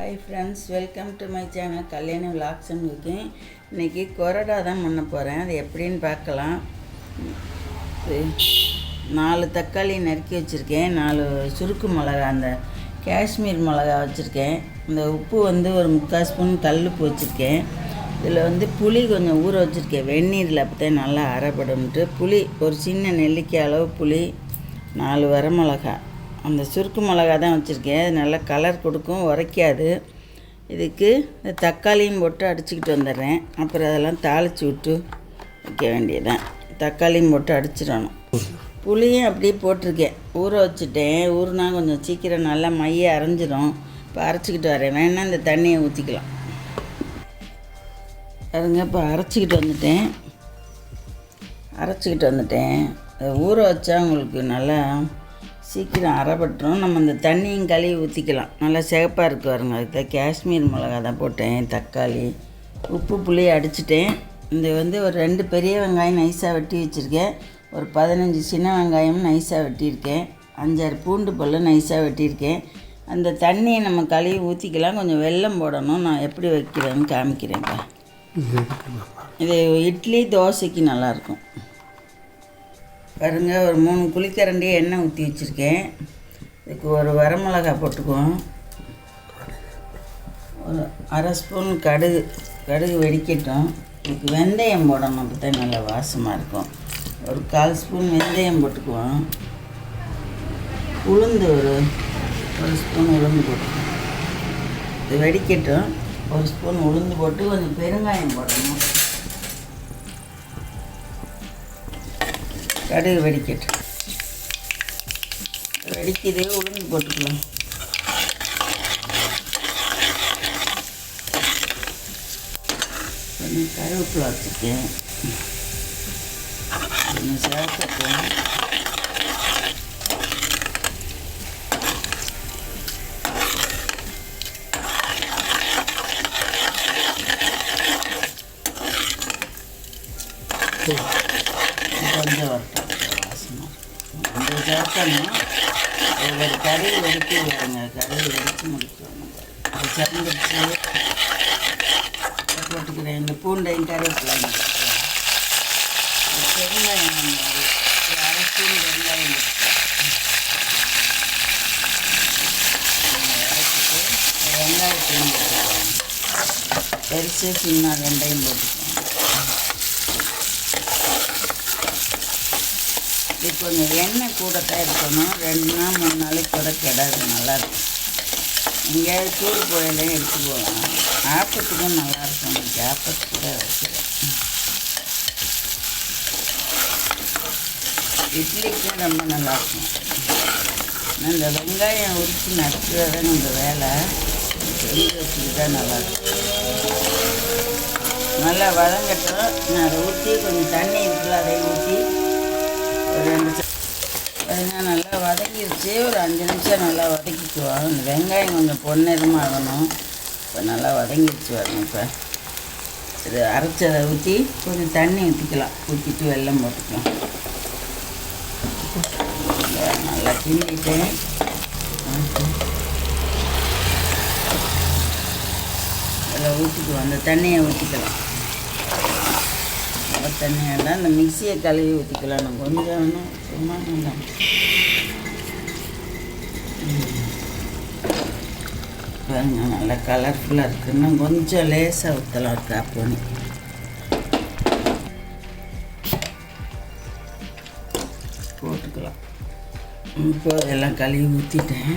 Hi friends welcome to my channel Kalyani vlogs and cooking இன்றைக்கி கொரடா தான் பண்ண போகிறேன் அது எப்படின்னு பார்க்கலாம். நாலு தக்காளி நறுக்கி வச்சுருக்கேன். நாலு சுருக்கு மிளகா அந்த காஷ்மீர் மிளகா வச்சுருக்கேன். இந்த உப்பு வந்து ஒரு முக்கால் ஸ்பூன் கல்லுப்பு வச்சுருக்கேன். இதில் வந்து புளி கொஞ்சம் ஊற வச்சுருக்கேன். வெந்நீரில் அப்போ தான் நல்லா அரைப்படும்ட்டு புளி ஒரு சின்ன நெல்லிக்காய் அளவு புளி நாலு வரமிளகா அந்த சுருக்கு மிளகா தான் வச்சுருக்கேன். அது நல்லா கலர் கொடுக்கும் உரைக்காது. இதுக்கு இந்த தக்காளியும் போட்டு அடிச்சுக்கிட்டு வந்துடுறேன். அப்புறம் அதெல்லாம் தாளித்து விட்டு வைக்க வேண்டியதுதான். தக்காளியும் போட்டு அடிச்சிடணும். புளியும் அப்படியே போட்டிருக்கேன். ஊற வச்சுட்டேன். ஊறுனா கொஞ்சம் சீக்கிரம் நல்லா மைய அரைஞ்சிரும். இப்போ அரைச்சிக்கிட்டு வரேன். வேணால் இந்த தண்ணியை ஊற்றிக்கலாம் அதுங்க இப்போ அரைச்சிக்கிட்டு வந்துட்டேன். அரைச்சிக்கிட்டு வந்துட்டேன். அதை ஊற வச்சா உங்களுக்கு நல்லா சீக்கிரம் அரைப்பட்டுரும். நம்ம இந்த தண்ணியும் கழுவி ஊற்றிக்கலாம் நல்லா சிகப்பாக இருக்கு பாருங்க. அதுக்கு காஷ்மீர் மிளகா தான் போட்டேன். தக்காளி உப்பு புளி அடிச்சிட்டேன். இந்த வந்து ஒரு ரெண்டு பெரிய வெங்காயம் நைஸாக வெட்டி வச்சுருக்கேன். ஒரு பதினஞ்சு சின்ன வெங்காயம் நைஸாக வெட்டியிருக்கேன். அஞ்சாறு பூண்டு பல்லு நைஸாக வெட்டியிருக்கேன். அந்த தண்ணியை நம்ம கழுவி ஊற்றிக்கலாம் கொஞ்சம் வெல்லம் போடணும். நான் எப்படி வைக்கிறேன்னு காமிக்கிறேன்ப்பா. இது இட்லி தோசைக்கு நல்லாயிருக்கும் பாருங்க ஒரு மூணு குழிக்கரண்டி எண்ணெய் ஊற்றி வச்சுருக்கேன். இதுக்கு ஒரு வரமிளகா போட்டுக்குவோம். ஒரு அரை ஸ்பூன் கடுகு கடுகு வெடிக்கட்டும். இதுக்கு வெந்தயம் போடணும் அப்போ தான் நல்லா வாசமாக இருக்கும். ஒரு கால் ஸ்பூன் வெந்தயம் போட்டுக்குவோம். உளுந்து ஒரு ஒரு ஸ்பூன் உளுந்து போட்டுக்குவோம். இது வெடிக்கட்டும். ஒரு ஸ்பூன் உளுந்து போட்டு கொஞ்சம் பெருங்காயம் போடணும். கடுகு வெடிக்கட்டும். வெடிக்குது உளுந்து போட்டுக்கலாம். கொஞ்சம் கருவேப்பிலை வச்சுருக்கேன். கொஞ்சம் சேர்த்துக்கேன் கொஞ்சம் வரட்டும் சேர்த்தணும் ஒரு கறி வெடிக்க வருங்க கறி வெடித்து முடிக்கணும். அது சேர்ந்துருச்சு போட்டுக்கிறேன். இந்த பூண்டையும் கருவேப்பிலையும் பெருங்காயம் நம்ம ஒரு வெங்காயம் போட்டுக்கிறேன் வெங்காயத்தையும் போட்டுக்கிறேன் பெருசு சின்ன ரெண்டையும் போட்டுக்கிறேன் இது கொஞ்சம் எண்ணெய் கூட தான் இருக்கணும் ரெண்டு நாள் மூணு நாளைக்கு கூட கிடாது நல்லாயிருக்கும் எங்கேயாவது டூர் போயிலையும் எடுத்து போகலாம் ஆப்பத்துக்கும் நல்லாயிருக்கும் இன்னைக்கு ஆப்பத்து கூட வைக்கிறேன் இட்லிக்கும் ரொம்ப நல்லாயிருக்கும் இந்த வெங்காயம் உரித்து நறுக்கிறதே இந்த வேலை. செஞ்சு வச்சுக்கிட்டா நல்லாயிருக்கும் நல்லா வதங்கட்டும். நான் அதை ஊற்றி கொஞ்சம் தண்ணி இருக்குல்ல அதையும் நல்லா வதக்கிடுச்சு. ஒரு அஞ்சு நிமிஷம் நல்லா வதக்கிக்குவோம் இந்த வெங்காயம் கொஞ்சம் பொன்னிறமாக ஆகணும். இப்போ நல்லா வதங்கிடுச்சு வரணும் இப்போ. இது அரைச்சதை ஊற்றி கொஞ்சம் தண்ணி ஊற்றிக்கலாம் ஊற்றிட்டு வெள்ளம் போட்டுக்கலாம். நல்லா கிண்டிட்டேன் அதில் ஊற்றிக்குவோம் அந்த தண்ணியை ஊற்றிக்கலாம் கப் தண்ணி இந்த மிக்சியை கழுவி ஊற்றிக்கலாம் நான் கொஞ்சம் சும்மா வேண்டாம் பாருங்க நல்லா கலர்ஃபுல்லாக இருக்குது கொஞ்சம் லேசாக ஊற்றலாம் கேப் பண்ணி போட்டுக்கலாம். இப்போ இதெல்லாம் கழுவி ஊற்றிட்டேன்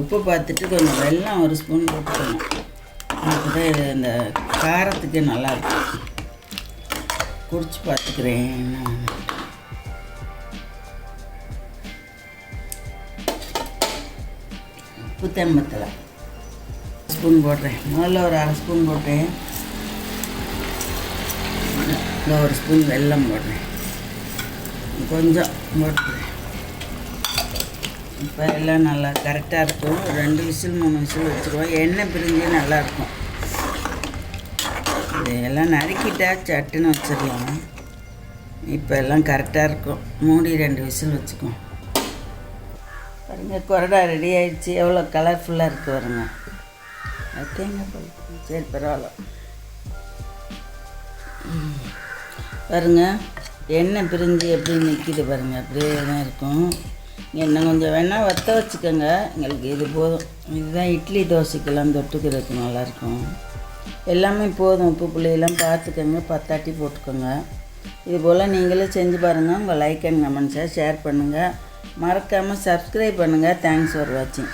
உப்பு பார்த்துட்டு கொஞ்சம் வெல்லம் ஒரு ஸ்பூன் போட்டுக்கணும். அப்போ தான் இது இந்த காரத்துக்கு நல்லாயிருக்கும் குடிச்சு பார்த்துக்கிறேன். உப்பு தெம்பத்தில் ஸ்பூன் போடுறேன். முதல்ல ஒரு அரை ஸ்பூன் போட்டேன். இந்த ஒரு ஸ்பூன் வெல்லம் போடுறேன். கொஞ்சம் போட்டுக்கிறேன். இப்போ எல்லாம் நல்லா கரெக்டாக இருக்கும். ரெண்டு விசில் மூணு விசில் வச்சுருவோம். எண்ணெய் பிரிஞ்சு நல்லாயிருக்கும் எல்லாம் நறுக்கிட்டா சட்டுன்னு வச்சிடலாம். இப்போ எல்லாம் கரெக்டாக இருக்கும். மூடி ரெண்டு விசில் வச்சுக்குவோம் பாருங்கள் கொரடா ரெடி ஆகிடுச்சு எவ்வளோ கலர்ஃபுல்லாக இருக்குது பாருங்க. தேங்காய் பால் சரி பரவாயில்ல. பாருங்க எண்ணெய் பிரிஞ்சு எப்படி நிற்கிது பாருங்க. அப்படியே தான் இருக்கும். எண்ணெய் கொஞ்சம் வேணால் வற்ற வச்சுக்கோங்க. எங்களுக்கு இது போதும். இதுதான் இட்லி தோசைக்கெல்லாம் தொட்டுக்கிறதுக்கு நல்லாயிருக்கும் எல்லாமே போதும் உப்பு புள்ளியெல்லாம் பார்த்துக்கோங்க பத்தாட்டி போட்டுக்கோங்க. இது போல் நீங்களும் செஞ்சு பாருங்கள் உங்கள் லைக் அண்ட் கமெண்ட்ஸை ஷேர் பண்ணுங்கள் மறக்காமல் சப்ஸ்கிரைப் பண்ணுங்கள் தேங்க்ஸ் ஃபார் வாட்சிங்